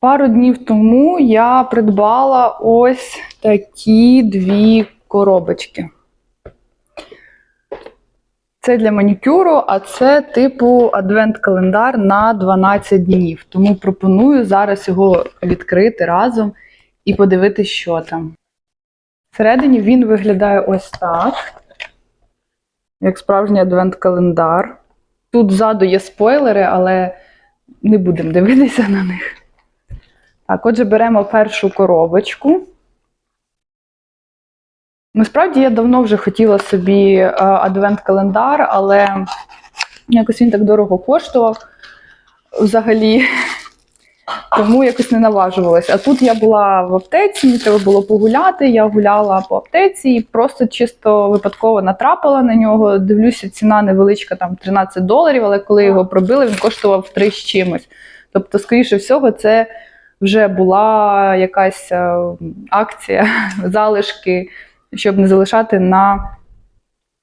Пару днів тому я придбала ось такі дві коробочки. Це для манікюру, а це типу адвент-календар на 12 днів. Тому пропоную зараз його відкрити разом і подивитися, що там. Всередині він виглядає ось так, як справжній адвент-календар. Тут ззаду є спойлери, але не будемо дивитися на них. Так, отже, беремо першу коробочку. Насправді я давно вже хотіла собі е, адвент-календар, але якось він так дорого коштував взагалі. Тому якось не наважувалась. А тут я була в аптеці, мені треба було погуляти. Я гуляла по аптеці і просто чисто випадково натрапила на нього. Дивлюся, ціна невеличка, там 13 доларів, але коли його пробили, він коштував 3 з чимось. Тобто, скоріше всього, це вже була якась е, акція, залишки, щоб не залишати на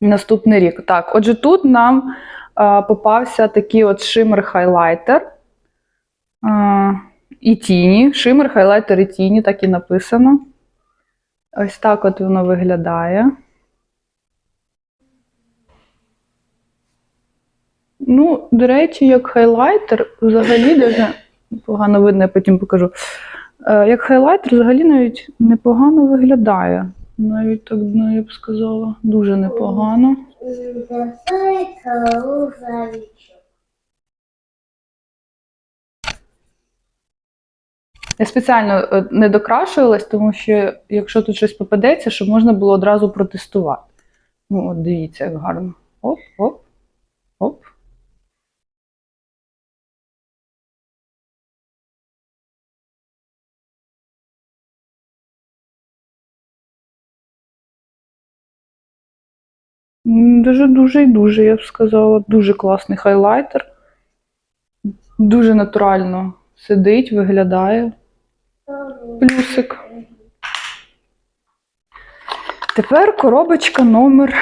наступний рік. Так, отже, тут нам е, попався такий от шимер хайлайтер. Е, і тіні. Шимер, хайлайтер і тіні, так і написано. Ось так от воно виглядає. Ну, до речі, як хайлайтер, взагалі дуже погано видно, я потім покажу. Е, Як хайлайтер, взагалі навіть непогано виглядає. Навіть так, ну, я б сказала, дуже непогано. Я спеціально е, не докрашувалась, тому що якщо тут щось попадеться, щоб можна було одразу протестувати. Ну, от дивіться, як гарно. Оп, оп, оп. Дуже-дуже і дуже, я б сказала. Дуже класний хайлайтер. Дуже натурально сидить, виглядає. Плюсик. Тепер коробочка номер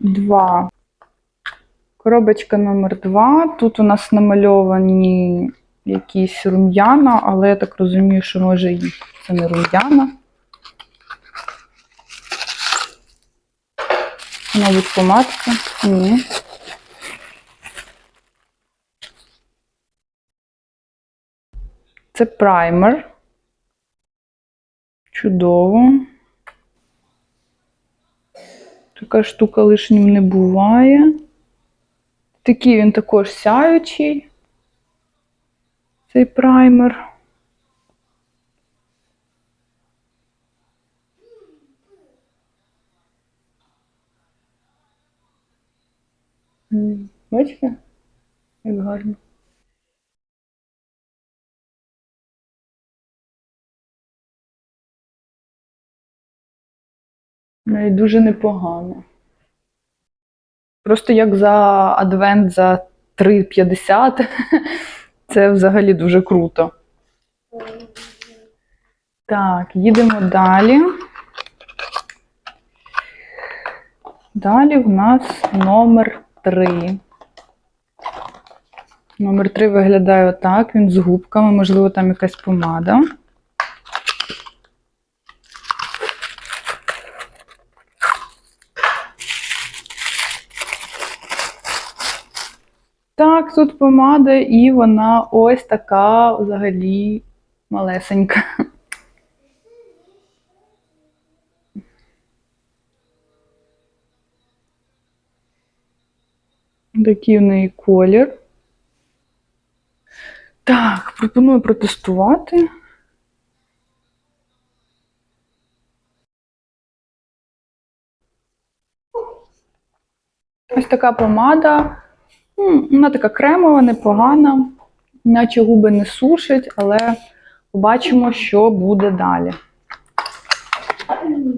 2. Коробочка номер 2. Тут у нас намальовані якісь рум'яна, але я так розумію, що може і це не рум'яна. Мабуть, помадка. Ні. Це праймер. Чудово. Така штука лишнім не буває. Такий він також сяючий. Цей праймер. М, Бачите? Як гарно. Ну і дуже непогано. Просто як за адвент за 3,50. Це взагалі дуже круто. Так, їдемо далі. Далі в нас номер 3. Номер 3 виглядає отак. Він з губками, можливо, там якась помада. Так, тут помада, і вона ось така взагалі малесенька. Такий в неї колір. Так, пропоную протестувати. Ось така помада. Вона така кремова, непогана, наче губи не сушить, але побачимо, що буде далі.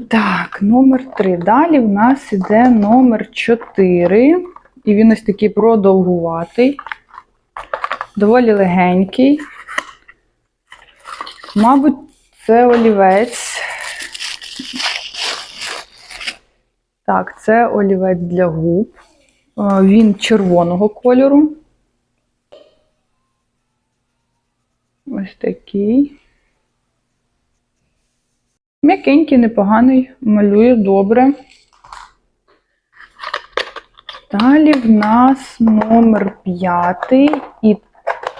Так, номер 3. Далі в нас іде номер 4. І він ось такий продовгуватий, доволі легенький. Мабуть, це олівець. Так, це олівець для губ. Е, Він червоного кольору. Ось такий. М'якенький, непоганий, малює добре. Далі в нас номер п'ятий, і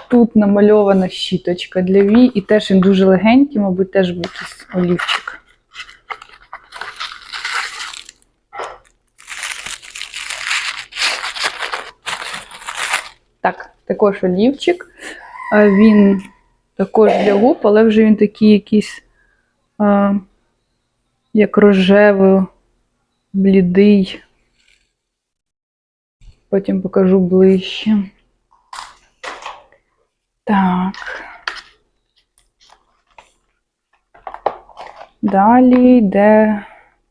тут намальована щіточка для вій, і теж він дуже легенький, мабуть, теж був якийсь олівчик. Так, також олівчик. Він також для губ, але вже він такий якийсь, а, як рожевий, блідий. Потім покажу ближче. Так. Далі йде,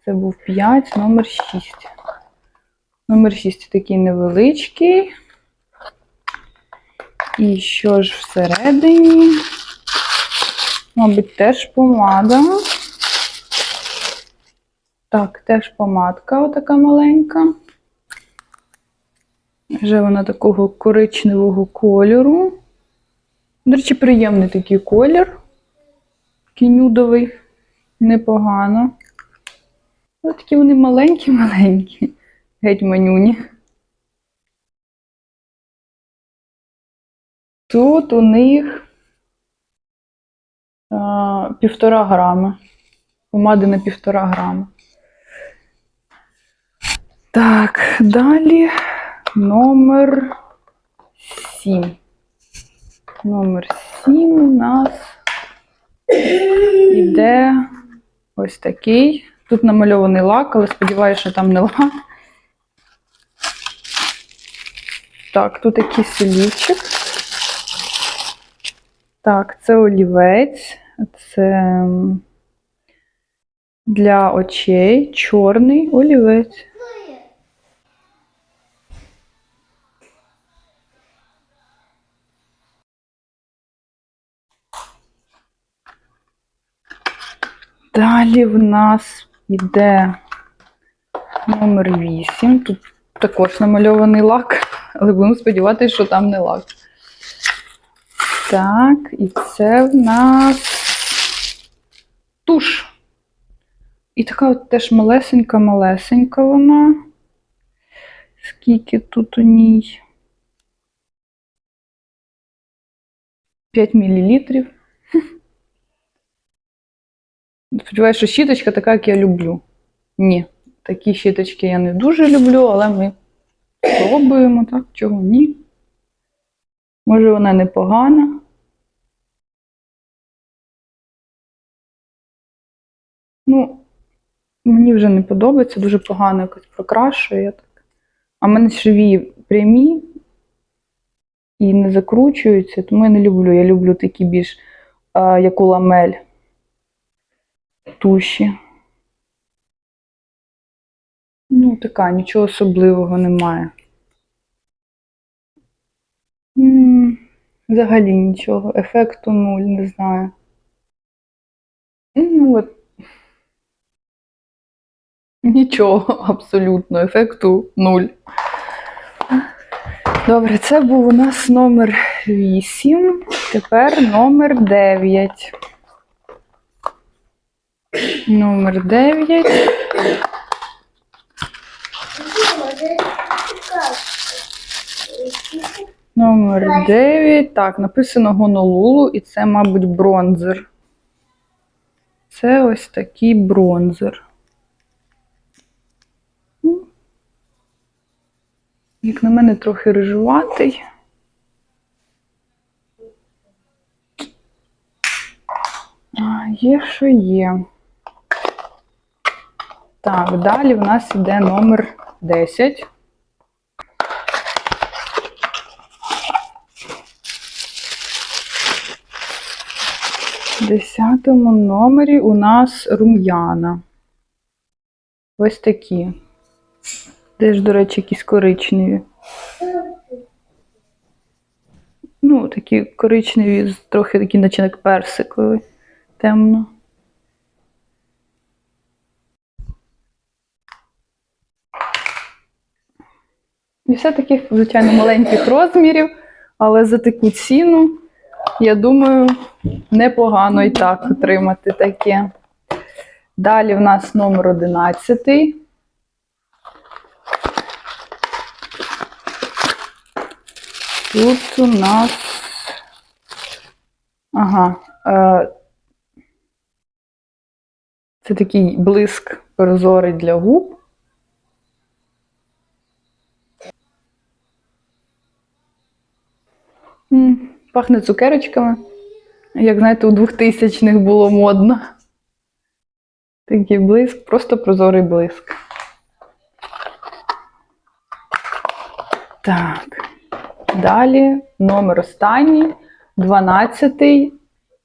це був 5, номер 6. Номер 6 такий невеличкий. І що ж всередині? Мабуть, теж помада. Так, теж помадка отака маленька. Вже вона такого коричневого кольору. До речі, приємний такий колір. Такий нюдовий. Непогано. Ось такі вони маленькі-маленькі. Геть манюні. Тут у них а, півтора грами. Помади на півтора грами. Так, далі номер 7. Номер 7 у нас іде ось такий. Тут намальований лак, але сподіваюся, що там не лак. Так, тут якийсь олівчик. Так, це олівець. Це для очей чорний олівець. Далі в нас іде номер 8. Тут також намальований лак, але будемо сподіватися, що там не лак. Так, і це в нас туш. І така от теж малесенька-малесенька вона. Скільки тут у ній? 5 мл. Сподіваюся, що щіточка така, як я люблю. Ні, такі щіточки я не дуже люблю, але ми пробуємо, так? Чого ні? Може, вона непогана. Ну, мені вже не подобається, дуже погано якось прокрашує. я Так. А в мене шві прямі і не закручуються, тому я не люблю. Я люблю такі більш а, як у ламель туші. Ну, така, нічого особливого немає. Взагалі нічого. Ефекту нуль, не знаю. Ну, от. Нічого абсолютно, ефекту нуль. Добре, це був у нас номер 8. Тепер номер 9. Номер 9. Номер 9. Так, написано Гонолулу, і це, мабуть, бронзер. Це ось такий бронзер. Ну, Як на мене, трохи рижуватий. Є, що є. Так, далі в нас іде номер 10. В десятому номері у нас рум'яна. Ось такі. Теж, до речі, якісь коричневі. Ну, такі коричневі, трохи такі, наче як персикові. Темно. І все таких, звичайно, маленьких розмірів, але за таку ціну Я думаю, непогано і так отримати таке. Далі в нас номер 11. Тут у нас. Ага. Е... Це такий блиск прозорий для губ. Пахне цукерочками. Як знаєте, у 2000-х було модно. Такий блиск, просто прозорий блиск. Так. Далі номер останній, 12-й,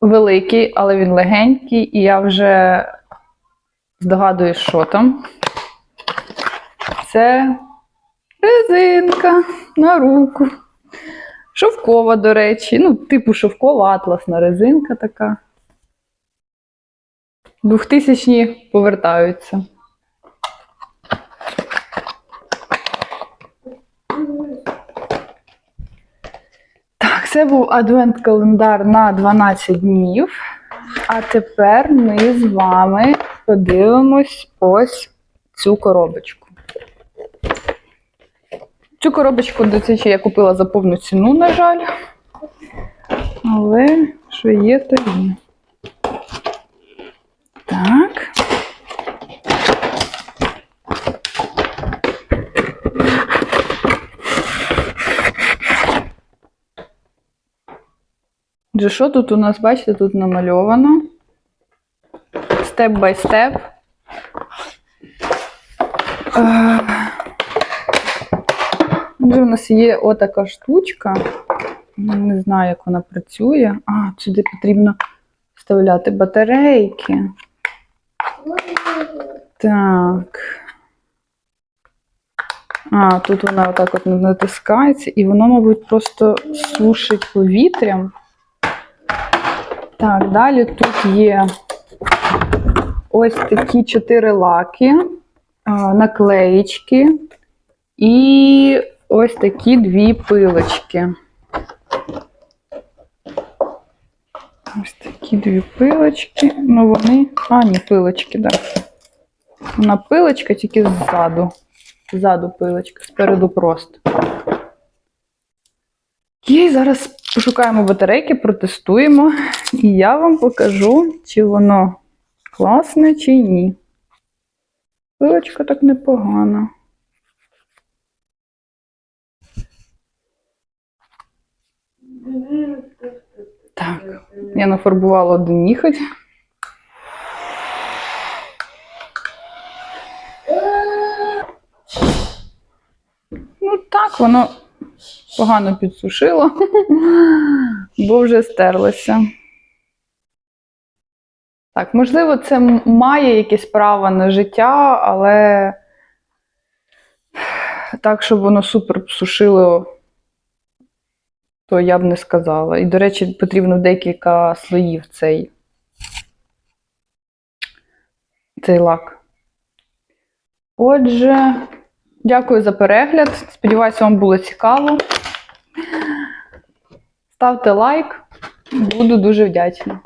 великий, але він легенький, і я вже здогадуюсь, що там. Це резинка на руку. Шовкова, до речі. Ну, типу шовкова атласна резинка така. 2000-ні повертаються. Так, це був адвент-календар на 12 днів. А тепер ми з вами подивимось ось цю коробочку. Цю коробочку до цього я купила за повну ціну, на жаль. Але що є, то є. Так. Отже, що тут у нас, бачите, тут намальовано. Степ бай степ. Отже, у нас є отака штучка. Не знаю, як вона працює. А, сюди потрібно вставляти батарейки. Так. А, тут вона отак от натискається, і воно, мабуть, просто сушить повітрям. Так, далі тут є ось такі чотири лаки, а, наклеїчки і ось такі дві пилочки. Ось такі дві пилочки. Ну, вони. А, ні, пилочки, так. Вона пилочка тільки ззаду. Ззаду пилочка, спереду просто. І зараз пошукаємо батарейки, протестуємо, і я вам покажу, чи воно класне, чи ні. Пилочка так непогана. Так, я нафарбувала один ніготь. Ну так, воно погано підсушило, бо вже стерлося. Так, можливо, це має якесь право на життя, але так, щоб воно супер сушило, то я б не сказала. І, до речі, потрібно декілька слоїв цей, цей лак. Отже, дякую за перегляд. Сподіваюся, вам було цікаво. Ставте лайк, буду дуже вдячна.